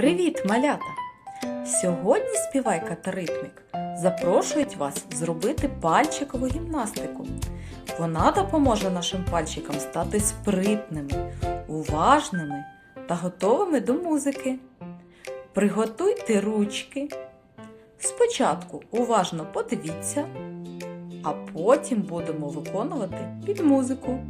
Привіт, малята! Сьогодні співайка та ритмік запрошують вас зробити пальчикову гімнастику. Вона допоможе нашим пальчикам стати спритними, уважними та готовими до музики. Приготуйте ручки. Спочатку уважно подивіться, а потім будемо виконувати під музику.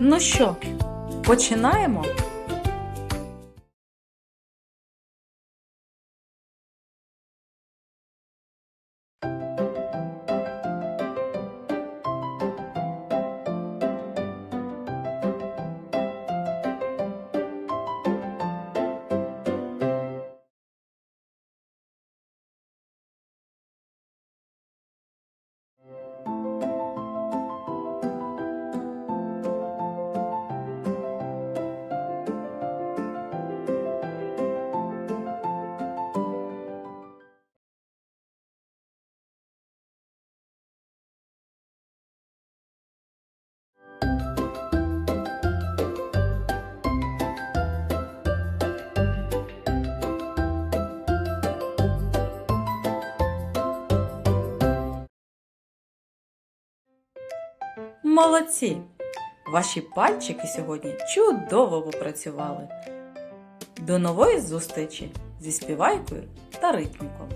Ну що, починаємо? Молодці! Ваші пальчики сьогодні чудово попрацювали. До нової зустрічі зі співайкою та ритміком.